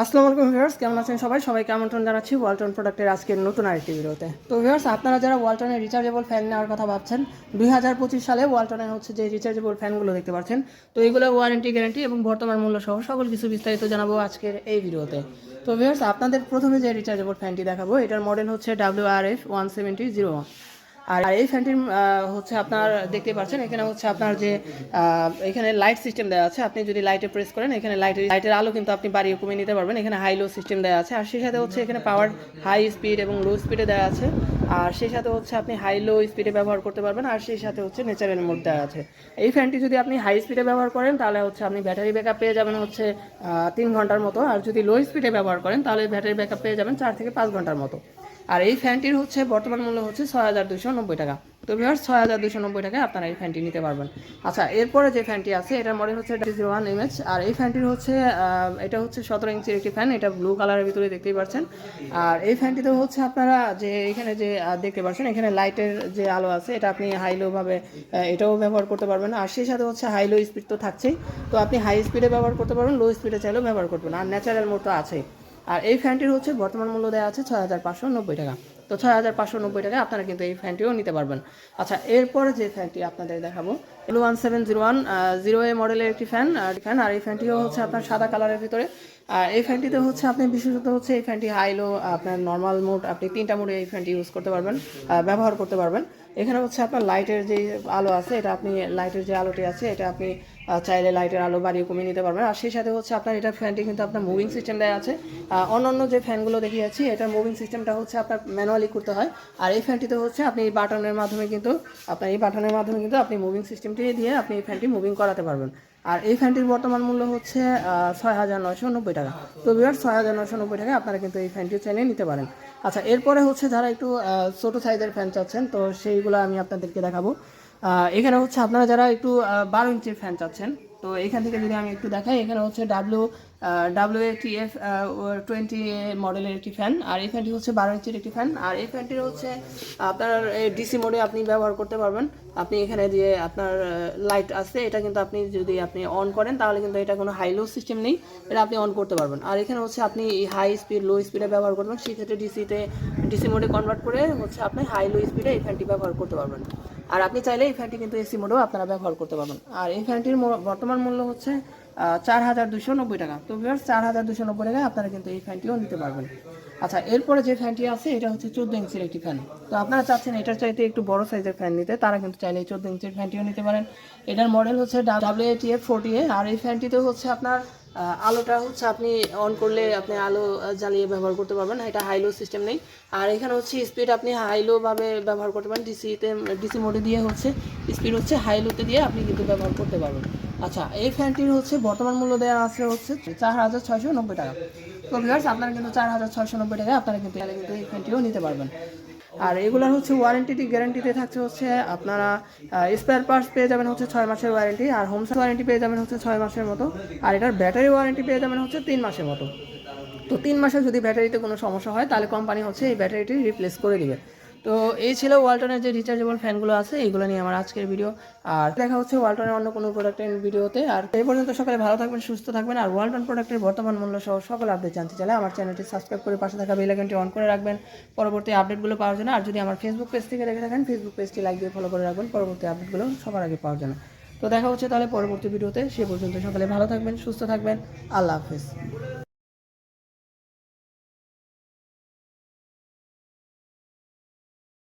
আসসালামু আলাইকুম ভিউয়ার্স, কেমন আছেন সবাই? সবাইকে আমন্ত্রণ জানাচ্ছি ওয়ালটন প্রোডাক্টের আজকের নতুন আরেকটি ভিডিওতে। তো ভিউয়ার্স, আপনারা যারা ওয়ালটনের রিচার্জেবল ফ্যান নেওয়ার কথা ভাবছেন, দুই হাজার পঁচিশ সালে ওয়ালটনের হচ্ছে যে রিচার্জেবল ফ্যানগুলো দেখতে পাচ্ছেন, তো এইগুলো ওয়ারেন্টি গ্যারান্টি এবং বর্তমান মূল্য সহ সকল কিছু বিস্তারিত জানাব আজকের এই ভিডিওতে। তো ভিউয়ার্স, আপনাদের প্রথমে যে রিচার্জেবল ফ্যানটি দেখাবো, এটার মডেল হচ্ছে W R F one seventy zero one আর এই ফ্যানটির হচ্ছে আপনার দেখতে পাচ্ছেন, এখানে হচ্ছে আপনার যে এখানে লাইট সিস্টেম দেওয়া আছে, আপনি যদি লাইটে প্রেস করেন, এখানে লাইটের লাইটের আলো কিন্তু আপনি বাড়িয়ে কমিয়ে নিতে পারবেন, এখানে হাই লো সিস্টেম দেওয়া আছে, আর সেই সাথে হচ্ছে এখানে পাওয়ার হাই স্পিড এবং লো স্পিডে দেওয়া আছে, আর সেই সাথে হচ্ছে আপনি হাই লো স্পিডে ব্যবহার করতে পারবেন, আর সেই সাথে হচ্ছে ন্যাচারাল মোড দেওয়া আছে। এই ফ্যানটি যদি আপনি হাই স্পিডে ব্যবহার করেন, তাহলে হচ্ছে আপনি ব্যাটারি ব্যাকআপ পেয়ে যাবেন হচ্ছে তিন ঘণ্টার মতো, আর যদি লো স্পিডে ব্যবহার করেন, তাহলে ব্যাটারি ব্যাকআপ পেয়ে যাবেন চার থেকে পাঁচ ঘণ্টার মতো। আর এই ফ্যানটির হচ্ছে বর্তমান মূল্য হচ্ছে ছয় হাজার দুশো নব্বই টাকা। তো ভিউয়ার্স ছয় হাজার দুশো নব্বই টাকায় আপনারা এই ফ্যানটি নিতে পারবেন। আচ্ছা এরপরে যে ফ্যানটি আছে, এটার মডেল হচ্ছে জিরো ওয়ান এমএচ আর এই ফ্যানটির হচ্ছে এটা হচ্ছে সতেরো ইঞ্চির একটি ফ্যান, এটা ব্লু কালারের ভিতরে দেখতেই পাচ্ছেন। আর এই ফ্যানটিতে হচ্ছে আপনারা যে এখানে যে দেখতে পাচ্ছেন, এখানে লাইটের যে আলো আছে, এটা আপনি হাই লো ভাবে এটাও ব্যবহার করতে পারবেন। আর সেই সাথে হচ্ছে হাই লো স্পিড তো থাকছেই। তো আপনি হাই স্পিডে ব্যবহার করতে পারবেন লো স্পিডে চাইলেও ব্যবহার করবেন। আর ন্যাচারাল মোড তো আছেই। আর এই ফ্যানটির হচ্ছে বর্তমান মূল্য দেওয়া আছে ছয় হাজার পাঁচশো নব্বই টাকা। তো ছয় হাজার পাঁচশো নব্বই টাকায় আপনারা কিন্তু এই ফ্যানটিও নিতে পারবেন। আচ্ছা এরপরে যে ফ্যানটি আপনাদের দেখাবো L one seven zero one zero A মডেলের একটি ফ্যান ফ্যান, আর এই ফ্যানটিও হচ্ছে আপনার সাদা কালারের ভিতরে। আর এই ফ্যানটিতে হচ্ছে আপনি বিশেষত হচ্ছে এই ফ্যানটি হাইলো আপনার নর্মাল মোড আপনি তিনটা মোডে এই ফ্যানটি ইউজ করতে পারবেন ব্যবহার করতে পারবেন। এখানে হচ্ছে আপনার লাইটের যে আলো আছে, এটা আপনি লাইটের যে আলোটি আছে, এটা আপনি চাইলে লাইটের আলো বাড়িয়ে কমিয়ে নিতে পারবেন। আর সেই সাথে হচ্ছে আপনার এটা ফ্যানটি কিন্তু আপনার মুভিং সিস্টেম দেওয়া আছে। অন্যান্য যে ফ্যানগুলো দেখিয়েছি, এটার মুভিং সিস্টেমটা হচ্ছে আপনার ম্যানুয়ালি করতে হয়। আর এই ফ্যানটিতে হচ্ছে আপনি এই বাটনের মাধ্যমে কিন্তু, আপনার এই বাটনের মাধ্যমে কিন্তু আপনি মুভিং সিস্টেমটি দিয়ে আপনি এই ফ্যানটি মুভিং করাতে পারবেন। আর এই ফ্যানটির বর্তমান মূল্য হচ্ছে ছয় হাজার নয়শো নব্বই টাকা। তো বিয়ার ছয় হাজার নয়শো নব্বই টাকা আপনারা কিন্তু এই ফ্যানটি চাইলে নিতে পারেন। আচ্ছা এরপরে হচ্ছে যারা একটু ছোটো সাইজের ফ্যান চাচ্ছেন, তো সেইগুলো আমি আপনাদেরকে দেখাবো। এখানে হচ্ছে আপনারা যারা একটু বারো ইঞ্চির ফ্যান চাচ্ছেন, তো এখান থেকে যদি আমি একটু দেখাই, এখানে হচ্ছে W W T F twenty মডেলের একটি ফ্যান আর এই ফ্যানটি হচ্ছে বারো ইঞ্চির একটি ফ্যান আর এই ফ্যানটির হচ্ছে আপনার ডিসি মোডে আপনি ব্যবহার করতে পারবেন। আপনি এখানে যে আপনার লাইট আছে, এটা কিন্তু আপনি যদি আপনি অন করেন, তাহলে কিন্তু এটা কোনো হাই লো সিস্টেম নেই, এটা আপনি অন করতে পারবেন। আর এখানে হচ্ছে আপনি হাই স্পিড লো স্পিডে ব্যবহার করবেন, সেক্ষেত্রে ডিসিতে ডিসি মোডে কনভার্ট করে হচ্ছে আপনি হাই লো স্পিডে এই ফ্যানটি ব্যবহার করতে পারবেন। আর আপনি চাইলে এই ফ্যানটি কিন্তু এসি মোডেও আপনারা ব্যবহার করতে পারবেন। আর এই ফ্যানটির বর্তমান মূল্য হচ্ছে চার হাজার দুশো নব্বই টাকা। তো ভিউয়ার্স চার হাজার দুশো নব্বই টাকায় আপনারা কিন্তু এই ফ্যানটিও নিতে পারবেন। আচ্ছা এরপরে যে ফ্যানটি আছে, এটা হচ্ছে চোদ্দ ইঞ্চির একটি ফ্যান। তো আপনারা চাচ্ছেন এটার চাইতে একটু বড় সাইজের ফ্যান নিতে, তারা কিন্তু চাইলে এই চোদ্দ ইঞ্চির ফ্যানটিও নিতে পারেন। এটার মডেল হচ্ছে ডাব্লিউ এফ ফোরটি এ আর এই ফ্যানটিতে হচ্ছে আপনার আলোটা হচ্ছে আপনি অন করলে আপনি আলো জ্বালিয়ে ব্যবহার করতে পারবেন, এটা হাইলো সিস্টেম নেই। আর এখানে হচ্ছে স্পিড আপনি হাইলোভাবে ব্যবহার করতে পারেন ডিসিতে ডিসি মোডে দিয়ে হচ্ছে স্পিড হচ্ছে হাইলোতে দিয়ে আপনি কিন্তু ব্যবহার করতে পারবেন। আচ্ছা এই ফ্যানটির হচ্ছে বর্তমান মূল্য দেওয়া আছে হচ্ছে চার হাজার ছয়শো নব্বই টাকা। তো আপনারা কিন্তু চার হাজার ছয়শো নব্বই টাকায় আপনারা কিন্তু কিন্তু এই ফ্যানটিও নিতে পারবেন। আর এগুলোর হচ্ছে ওয়ারেন্টিটি গ্যারান্টিতে থাকছে হচ্ছে আপনারা স্পেয়ার পার্টস পেয়ে যাবেন হচ্ছে ছয় মাসের ওয়ারেন্টি আর হোম ওয়ারেন্টি পেয়ে যাবেন হচ্ছে ছয় মাসের মতো, আর এটার ব্যাটারি ওয়ারেন্টি পেয়ে যাবেন হচ্ছে তিন মাসের মতো। তো তিন মাসে যদি ব্যাটারিতে কোনো সমস্যা হয়, তাহলে কোম্পানি হচ্ছে এই ব্যাটারিটি রিপ্লেস করে দিবে। তো এই ছিল ওয়ালটনের যে রিচার্জেবল ফ্যানগুলো আছে, এইগুলো নিয়ে আমার আজকের ভিডিও আর দেখা হচ্ছে ওয়ালটনের অন্য কোনো প্রোডাক্টের ভিডিওতে আর এই পর্যন্ত সকালে ভালো থাকবেন, সুস্থ থাকবেন। আর ওয়ালটন প্রোডাক্টের বর্তমান মূল্য সহ সকল আপডেট জানতে চাইলে আমার চ্যানেলটি সাবস্ক্রাইব করে পাশে থাকা বেল আইকনটি অন করে রাখবেন। পরবর্তী আপডেটগুলো পাওয়ার জন্য, আর যদি আমার ফেসবুক পেজ থেকে দেখে থাকেন ফেসবুক পেজটি লাইক দিয়ে ফলো করে রাখবেন। পরবর্তী আপডেটগুলো সবার আগে পাওয়ার জন্য। তো দেখা হচ্ছে তাহলে পরবর্তী ভিডিওতে সে পর্যন্ত সকালে ভালো থাকবেন, সুস্থ থাকবেন। আল্লাহ হাফেজ।